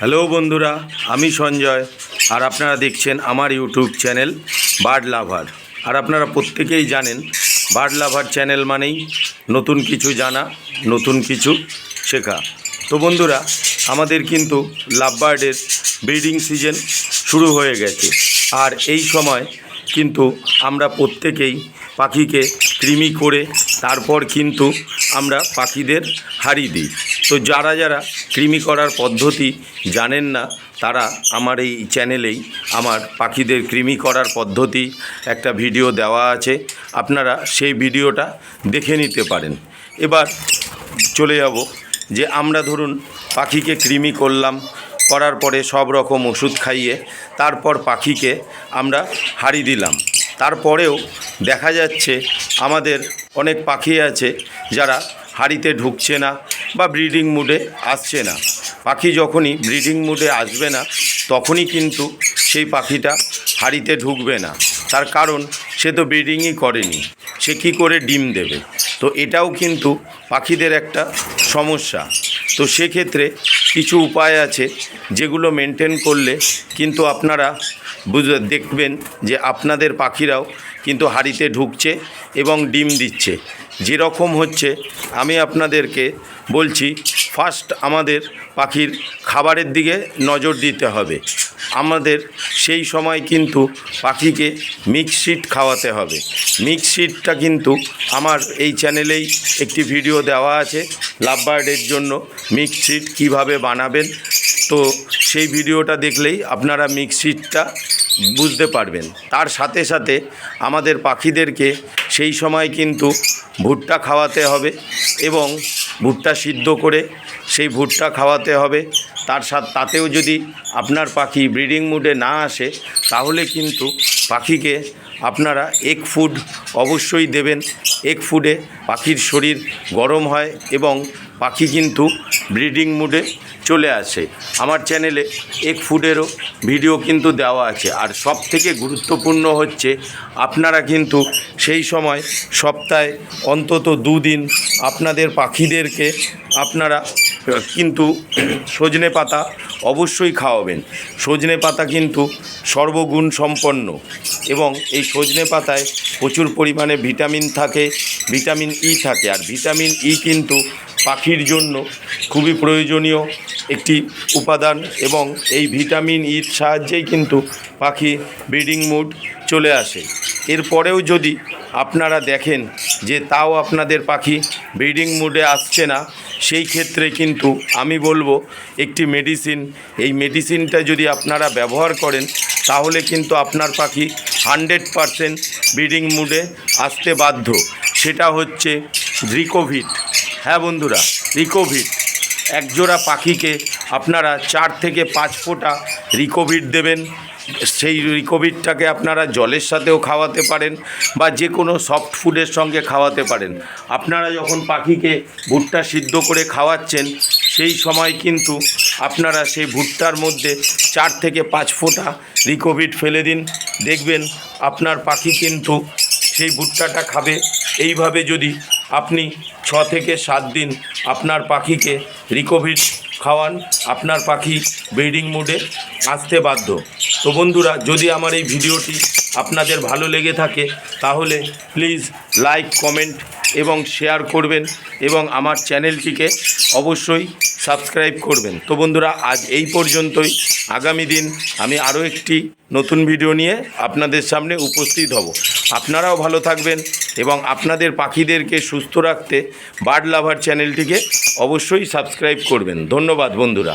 Hello বন্ধুরা, আমি সঞ্জয়, আর আপনারা দেখছেন আমার ইউটিউব চ্যানেল বার্ড লাভার। আর আপনারা প্রত্যেকেই জানেন, বার্ড লাভার চ্যানেল মানেই নতুন কিছু জানা, নতুন কিছু শেখা। তো বন্ধুরা, আমাদের কিন্তু লাভ বার্ডের ব্রিডিং সিজন শুরু হয়ে গেছে। আর এই সময় কিন্তু আমরা প্রত্যেকেই পাখিকে কৃমি করে তারপর কিন্তু আমরা পাখিদের হারি দিই। তো যারা যারা কৃমি করার পদ্ধতি জানেন না, তারা আমার এই চ্যানেলেই আমার পাখিদের কৃমি করার পদ্ধতি একটা ভিডিও দেওয়া আছে। আপনারা সেই ভিডিওটা দেখে নিতে পারেন। এবার চলে যাব যে আমরা ধরুন পাখিকে কৃমি করলাম, করার পরে সব রকম ওষুধ খাইয়ে তারপর পাখিকে আমরা হারি দিলাম। তারপরেও দেখা যাচ্ছে আমাদের অনেক পাখি আছে যারা হাড়িতে ঢুকছে না বা ব্রিডিং মুডে আসছে না। পাখি যখনই ব্রিডিং মুডে আসবে না, তখনই কিন্তু সেই পাখিটা হাড়িতে ঢুকবে না। তার কারণ সে তো ব্রিডিংই করেনি, সে কী করে ডিম দেবে? তো এটাও কিন্তু পাখিদের একটা সমস্যা। তো সেক্ষেত্রে কিছু উপায় আছে যেগুলো মেনটেন করলে কিন্তু আপনারা বুঝে দেখবেন যে আপনাদের পাখিরাও কিন্তু হাড়িতে ঢুকছে এবং ডিম দিচ্ছে। যেরকম হচ্ছে, আমি আপনাদেরকে বলছি ফার্স্ট আমাদের পাখির খাবারের দিকে নজর দিতে হবে। আমাদের সেই সময় কিন্তু পাখিকে মিক্সিট খাওয়াতে হবে। মিক্সিটটা কিন্তু আমার এই চ্যানেলেই একটি ভিডিও দেওয়া আছে, লাভবার্ডের জন্য মিক্সিট কীভাবে বানাবেন। তো সেই ভিডিওটা দেখলেই আপনারা মিক্সিটটা বুঝতে পারবেন। তার সাথে সাথে আমাদের পাখিদেরকে সেই সময় কিন্তু ভুট্টা খাওয়াতে হবে এবং ভুট্টা সিদ্ধ করে সেই ভুট্টা খাওয়াতে হবে। তার সাথে, তাতেও যদি আপনার পাখি ব্রিডিং মুডে না আসে, তাহলে কিন্তু পাখিকে আপনারা এগ ফুড অবশ্যই দেবেন। এক ফুডে পাখির শরীর গরম হয় এবং পাখি কিন্তু ব্রিডিং মুডে চলে আসে। আমার চ্যানেলে এক ফুডেরও ভিডিও কিন্তু দেওয়া আছে। আর সব থেকে গুরুত্বপূর্ণ হচ্ছে, আপনারা কিন্তু সেই সময় সপ্তাহে অন্তত দুদিন আপনাদের পাখিদেরকে আপনারা কিন্তু সজনে পাতা অবশ্যই খাওয়াবেন। সজনে পাতা কিন্তু সর্বগুণ সম্পন্ন এবং এই সজনে পাতায় প্রচুর পরিমাণে ভিটামিন থাকে, ভিটামিন ই থাকে। আর ভিটামিন ই কিন্তু পাখির জন্য খুবই প্রয়োজনীয় একটি উপাদান এবং এই ভিটামিন ইর সাহায্যেই কিন্তু পাখি ব্রিডিং মুড চলে আসে। এরপরেও যদি আপনারা দেখেন যে তাও আপনাদের পাখি ব্রিডিং মুডে আসছে না, সেই ক্ষেত্রে কিন্তু আমি বলব একটি মেডিসিন। এই মেডিসিনটা যদি আপনারা ব্যবহার করেন, তাহলে কিন্তু আপনার পাখি হান্ড্রেড পারসেন্ট ব্রিডিং মুডে আসতে বাধ্য। সেটা হচ্ছে রিকোভিট হ্যাঁ বন্ধুরা রিকোভিট একজোড়া পাখিকে আপনারা চার থেকে পাঁচ ফোঁটা রিকোভিট দেবেন। সেই রিকোভিটটাকে আপনারা জলের সাথেও খাওয়াতে পারেন বা যে কোনো সফট ফুডের সঙ্গে খাওয়াতে পারেন। আপনারা যখন পাখিকে ভুট্টা সিদ্ধ করে খাওয়াচ্ছেন, সেই সময় কিন্তু আপনারা সেই ভুট্টার মধ্যে চার থেকে পাঁচ ফোঁটা রিকোভিট ফেলে দিন। দেখবেন আপনার পাখি কিন্তু সেই ভুট্টাটা খাবে এইভাবে যদি আপনি ছ থেকে সাত দিন আপনার পাখিকে রিকোভিড খাওয়ান, আপনার পাখি ব্রিডিং মুডে আসতে বাধ্য। তো বন্ধুরা, যদি আমার এই ভিডিওটি আপনাদের ভালো লেগে থাকে, তাহলে প্লিজ লাইক কমেন্ট এবং শেয়ার করবেন এবং আমার চ্যানেলটিকে অবশ্যই সাবস্ক্রাইব করবেন। তো বন্ধুরা, আজ এই পর্যন্তই। আগামী দিন আমি আরও একটি নতুন ভিডিও নিয়ে আপনাদের সামনে উপস্থিত হব। আপনারাও ভালো থাকবেন এবং আপনাদের পাখিদেরকে সুস্থ রাখতে বার্ড লাভার চ্যানেলটিকে অবশ্যই সাবস্ক্রাইব করবেন। ধন্যবাদ বন্ধুরা।